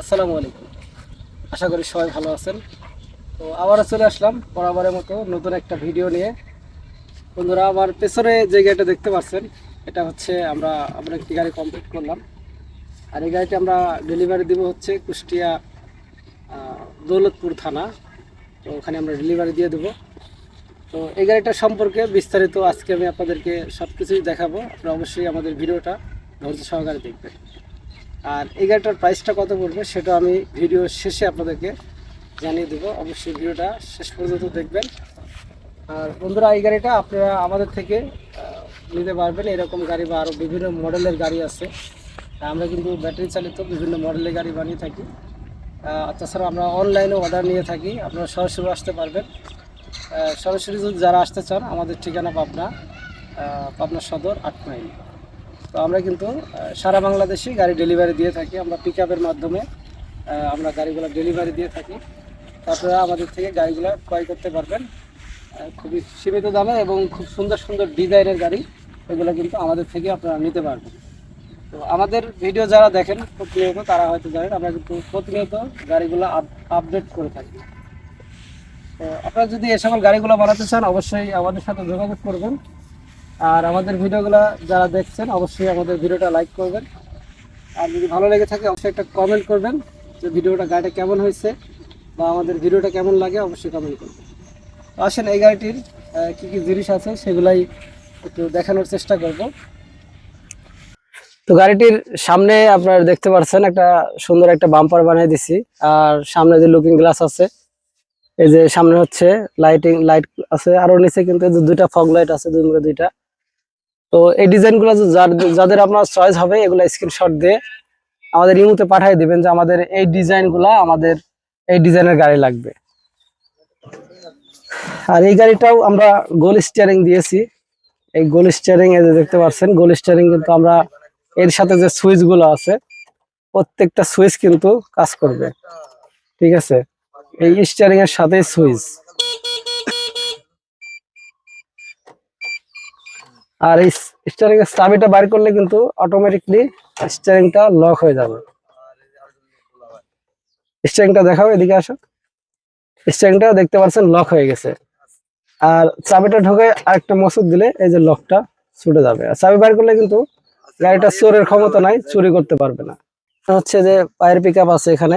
আসসালামু আলাইকুম। আশা করি সবাই ভালো আছেন। তো আবারও চলে আসলাম বরাবরের মতো নতুন একটা ভিডিও নিয়ে। বন্ধুরা, আমার পেছনে যে গাড়িটা দেখতে পাচ্ছেন, এটা হচ্ছে আমরা আমরা একটি গাড়ি কমপ্লিট করলাম। আর এই গাড়িটা আমরা ডেলিভারি দিব হচ্ছে কুষ্টিয়া দৌলতপুর থানা। তো ওখানে আমরা ডেলিভারি দিয়ে দেবো। তো এই গাড়িটা সম্পর্কে বিস্তারিত আজকে আমি আপনাদেরকে সব কিছুই দেখাবো। আপনারা অবশ্যই আমাদের ভিডিওটা ধৈর্য সহকারে দেখবেন। আর এই গাড়িটার প্রাইসটা কত পড়বে সেটা আমি ভিডিও শেষে আপনাদেরকে জানিয়ে দেবো। অবশ্যই ভিডিওটা শেষ পর্যন্ত দেখবেন। আর বন্ধুরা, এই গাড়িটা আপনারা আমাদের থেকে নিতে পারবেন। এরকম গাড়ি বা আরও বিভিন্ন মডেলের গাড়ি আছে। আমরা কিন্তু ব্যাটারি চালিত বিভিন্ন মডেলের গাড়ি বানিয়ে থাকি। তাছাড়া আমরা অনলাইনে অর্ডার নিয়ে থাকি। আপনারা সরাসরি আসতে পারবেন। সরাসরি যদি যারা আসতে চান, আমাদের ঠিকানা পাবনা পাবনা সদর, আট মাইল। তো আমরা কিন্তু সারা বাংলাদেশে গাড়ি ডেলিভারি দিয়ে থাকি। আমরা পিক মাধ্যমে আমরা গাড়িগুলো ডেলিভারি দিয়ে থাকি। তারপরে আমাদের থেকে গাড়িগুলো ক্রয় করতে পারবেন। খুবই সীমিত দামে এবং খুব সুন্দর সুন্দর ডিজাইনের গাড়ি, এগুলো কিন্তু আমাদের থেকে আপনারা নিতে পারবেন। তো আমাদের ভিডিও যারা দেখেন প্রতিনিয়ত তারা হয়তো জানেন, আমরা কিন্তু প্রতিনিয়ত গাড়িগুলো আপডেট করে থাকি। তো আপনারা যদি এ সকল গাড়িগুলো বানাতে চান, অবশ্যই আমাদের সাথে যোগাযোগ করবেন। আর আমাদের ভিডিওগুলো যারা দেখছেন, অবশ্যই আমাদের ভিডিওটা লাইক করবেন। আর যদি ভালো লেগে থাকে, অবশ্যই একটা কমেন্ট করবেন যে ভিডিওটা গাড়িটা কেমন হয়েছে বা আমাদের ভিডিওটা কেমন লাগে, অবশ্যই কমেন্ট করবেন। আসেন, এই গাড়িটির কি কি জিনিস আছে সেগুলাই একটু দেখানোর চেষ্টা করব। তো গাড়িটির সামনে আপনারা দেখতে পাচ্ছেন একটা সুন্দর একটা বাম্পার বানিয়ে দিছি, আর সামনে যে লুকিং গ্লাস আছে, এই যে সামনে হচ্ছে লাইটিং লাইট আছে, আরও নিচে কিন্তু দুইটা ফগ লাইট আছে, দুই দুইটা। তো এই ডিজাইনগুলো যাদের আপনার চয়েস হবে, এগুলো স্ক্রিনশট দিয়ে আমাদের ইমুতে পাঠিয়ে দিবেন যে আমাদের এই ডিজাইনগুলা আমাদের এই ডিজাইনের গাড়ি লাগবে। আর এই গাড়িটাও আমরা গোল স্টিয়ারিং দিয়েছি। এই গোল স্টিয়ারিং এ দেখতে পাচ্ছেন গোল স্টিয়ারিং কিন্তু আমরা এর সাথে যে সুইচগুলো আছে, প্রত্যেকটা সুইচ কিন্তু কাজ করবে। ঠিক আছে? এই স্টিয়ারিং এর সাথে সুইচ আর এই স্টিয়ারিং এর চাবিটা বাইর করলে কিন্তু অটোমেটিকলি স্টিয়ারিংটা লক হয়ে যাবে। স্টিয়ারিংটা দেখাও এদিকে আসো। স্টিয়ারিংটা দেখতে পাচ্ছেন লক হয়ে গেছে। আর চাবিটা ঢোকে আরেকটা মসুদ দিলে এই যে লকটা ছুটে যাবে। আর চাবি বাইর করলে কিন্তু গাড়িটা চোরের ক্ষমতা নাই, চুরি করতে পারবে না। হচ্ছে যে পায়ের পিক আছে এখানে।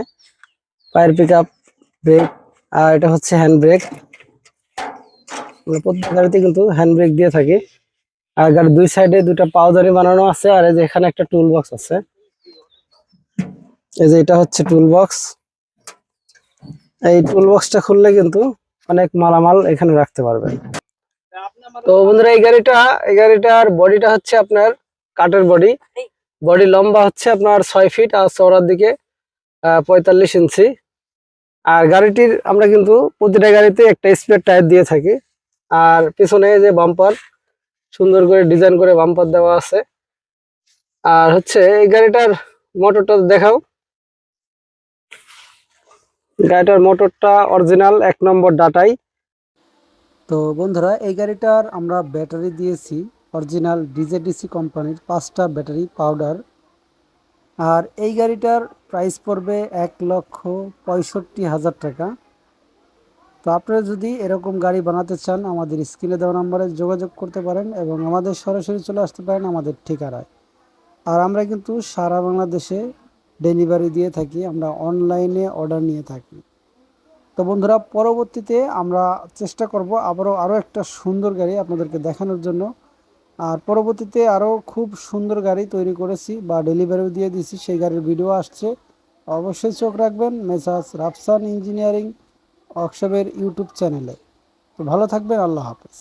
পায়ের পিক ব্রেক আর এটা হচ্ছে হ্যান্ড ব্রেক প্রত্যেক গাড়িতে কিন্তু হ্যান্ড ব্রেক দিয়ে থাকি। আর গাড়ির দুই সাইডে দুটা পাউদারি বানানো আছে, আর এই যে এখানে একটা টুল বক্স আছে। এই যে এটা হচ্ছে টুল বক্স এই টুল বক্সটা খুললে কিন্তু অনেক মালামাল এখানে রাখতে পারবেন। তো বন্ধুরা, এই গাড়িটা, এই গাড়িটার বডিটা হচ্ছে আপনার কাঠের বডি বডি লম্বা হচ্ছে আপনার ছয় ফিট আর চওড়ার দিকে পঁয়তাল্লিশ ইঞ্চি। আর গাড়িটির আমরা কিন্তু প্রতিটা গাড়িতে একটা স্পেয়ার টায়ার দিয়ে থাকি। আর পিছনে যে বাম্পার সুন্দর করে ডিজাইন করে বাম্পার দেওয়া আছে। আর হচ্ছে এই গাড়িটার মোটরটা দেখাও। গাড়িটার মোটরটা অরিজিনাল এক নম্বর ডাটাই। তো বন্ধুরা, এই গাড়িটার আমরা ব্যাটারি দিয়েছি অরিজিনাল ডিজেডিসি কোম্পানির পাঁচটা ব্যাটারি পাউডার আর এই গাড়িটার প্রাইস পড়বে এক লক্ষ পঁয়ষট্টি হাজার টাকা। তো আপনারা যদি এরকম গাড়ি বানাতে চান, আমাদের স্ক্রিনে দেওয়া নাম্বারে যোগাযোগ করতে পারেন এবং আমাদের সরাসরি চলে আসতে পারেন আমাদের ঠিকানায়। আর আমরা কিন্তু সারা বাংলাদেশে ডেলিভারি দিয়ে থাকি, আমরা অনলাইনে অর্ডার নিয়ে থাকি। তো বন্ধুরা, পরবর্তীতে আমরা চেষ্টা করব আবারও আরও একটা সুন্দর গাড়ি আপনাদেরকে দেখানোর জন্য। আর পরবর্তীতে আরও খুব সুন্দর গাড়ি তৈরি করেছি বা ডেলিভারিও দিয়ে দিয়েছি, সেই গাড়ির ভিডিও আসছে। অবশ্যই চোখ রাখবেন মেসাজ রাফসান ইঞ্জিনিয়ারিং। ওয়ার্কশপের ইউটিউব চ্যানেলে। তো ভালো থাকবেন আল্লাহ হাফেজ।